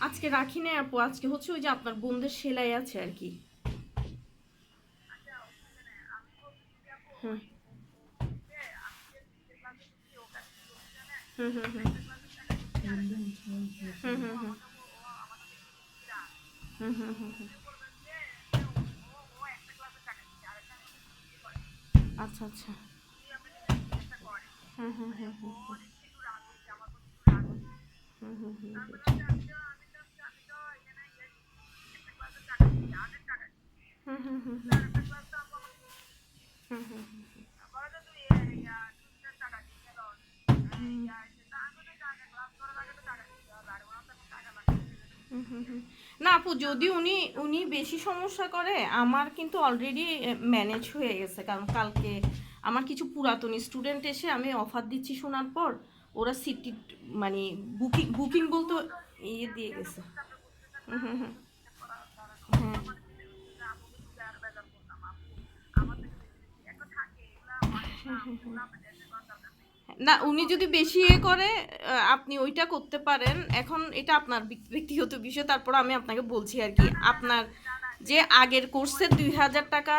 আজকে রাখি নাই আপু, আজকে হচ্ছে ওই যে আপনার বোনদের সেলাই আছে আর কি। হুম। হুম হুম হুম। হুম হুম হুম। হুম হুম হুম। হুম আচ্ছা আচ্ছা। হুম হুম হুম হুম হুম। হুম হুম হুম। না, আপু, যদি উনি উনি বেশি সমস্যা করে, আমার কিন্তু অলরেডি ম্যানেজ হয়ে গেছে। কারণ কালকে আমার কিছু পুরাতন স্টুডেন্ট এসে আমি অফার দিচ্ছি শোনার পর, ওরা সিটি মানে বুকিং বুকিং বলতে ইয়ে দিয়ে গেছে। হুম হুম হুম। না, উনি যদি বেশি ইয়ে করে আপনি ওইটা করতে পারেন। এখন এটা আপনার ব্যক্তিগত বিষয়, তারপর আমি আপনাকে বলছি আর কি। আপনার যে আগের কোর্সে দুই হাজার টাকা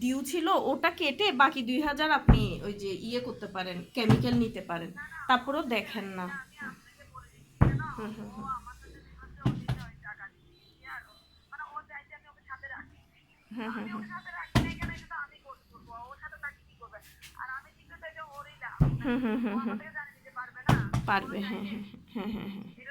ডিউ ছিল, ওটা কেটে বাকি দুই হাজার আপনি ওই যে ইয়ে করতে পারেন কেমিক্যাল নিতে পারেন। তারপরেও দেখেন না। হুম হুম হুম। হুম হুম হুম। হুম হুম হুম হুম। পারবে হ্যাঁ হ্যাঁ হ্যাঁ হ্যাঁ হ্যাঁ।